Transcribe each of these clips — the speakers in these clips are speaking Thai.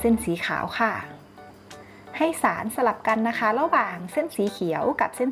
เส้นสีขาวค่ะ ให้สารสลับกันนะคะ ระหว่างเส้นสีเขียวกับเส้น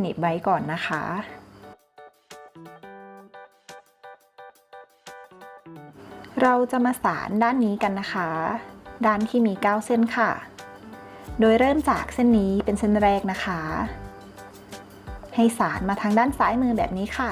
หนีบไว้ก่อนนะคะ เราจะมาสารด้านนี้กันนะคะ ด้านที่มี 9 เส้นค่ะ โดยเริ่มจากเส้นนี้เป็นเส้นแรกนะคะ ให้สารมาทางด้านซ้ายมือแบบนี้ค่ะ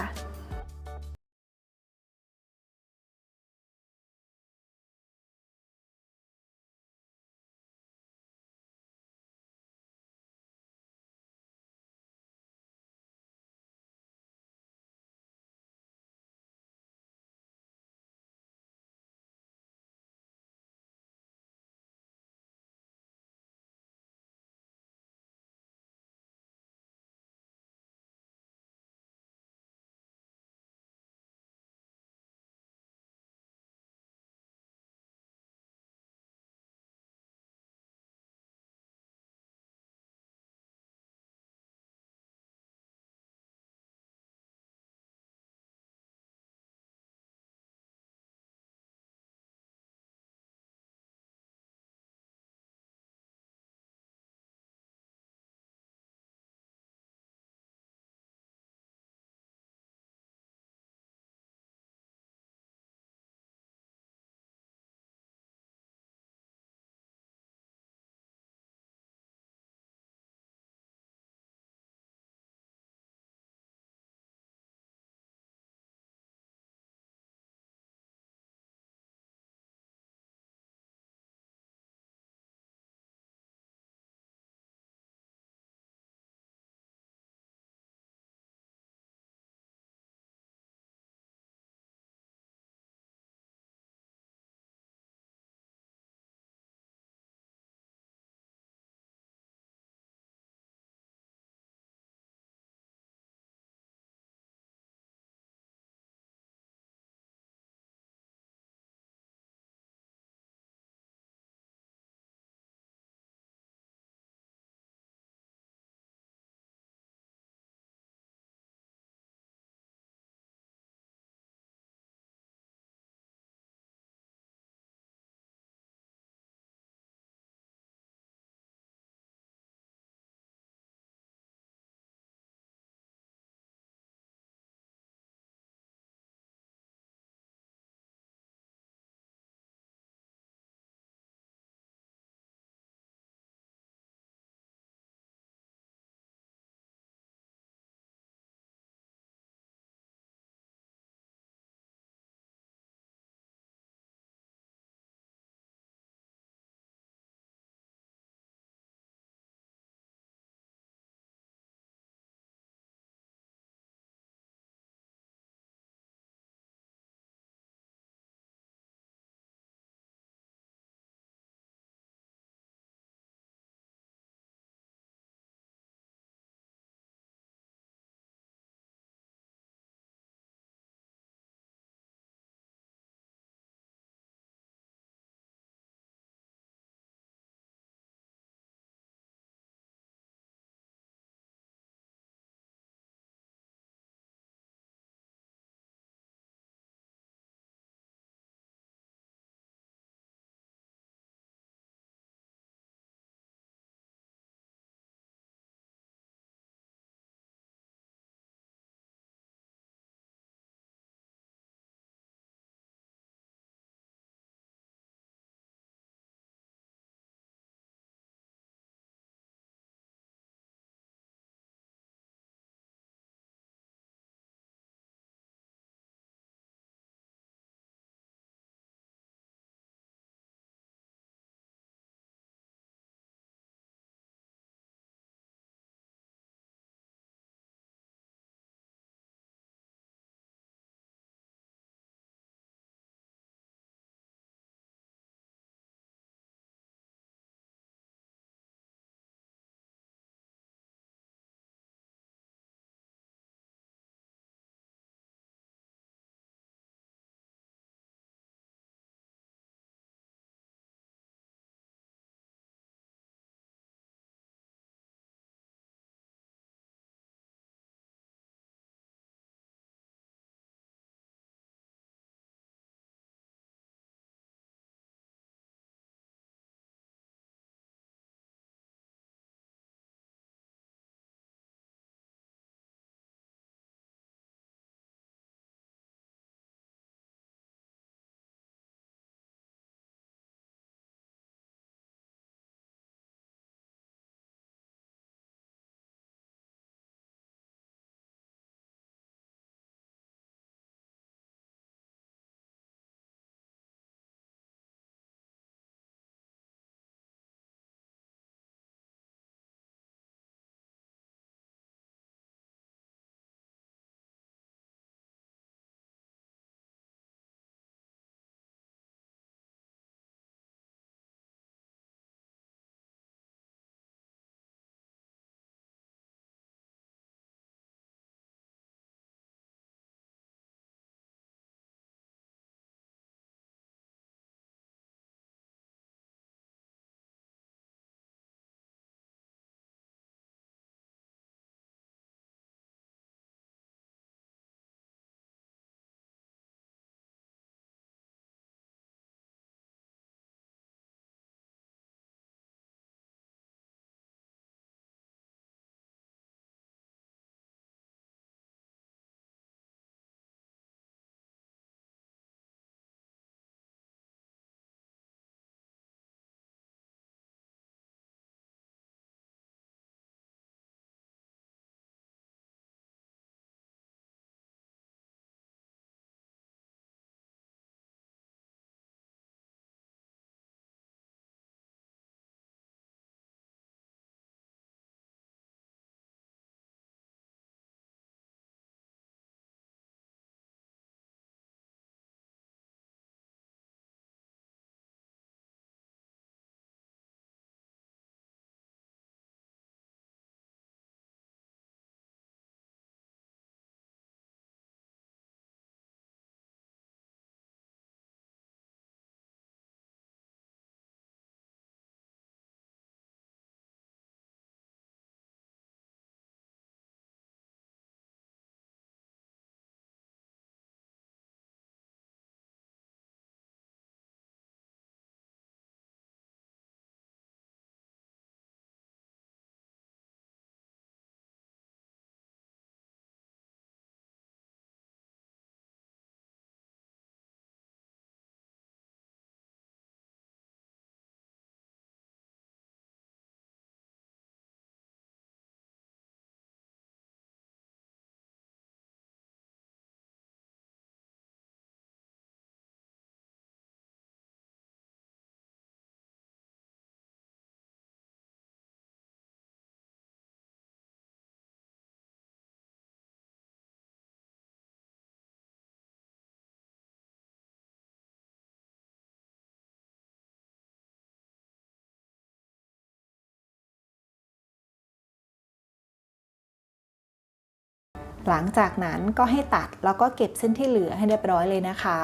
หลังจากนั้นก็ให้ตัดแล้วก็เก็บเส้นที่เหลือให้เรียบร้อยเลยนะคะ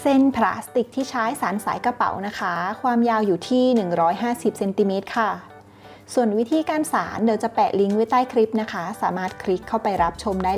เส้นพลาสติกที่ใช้สารสายกระเป๋านะคะ ความยาวอยู่ที่ 150เซนติเมตรค่ะ ส่วนวิธีการสารเดี๋ยวจะแปะลิงก์ไว้ใต้คลิปนะคะ สามารถคลิกเข้าไปรับชมได้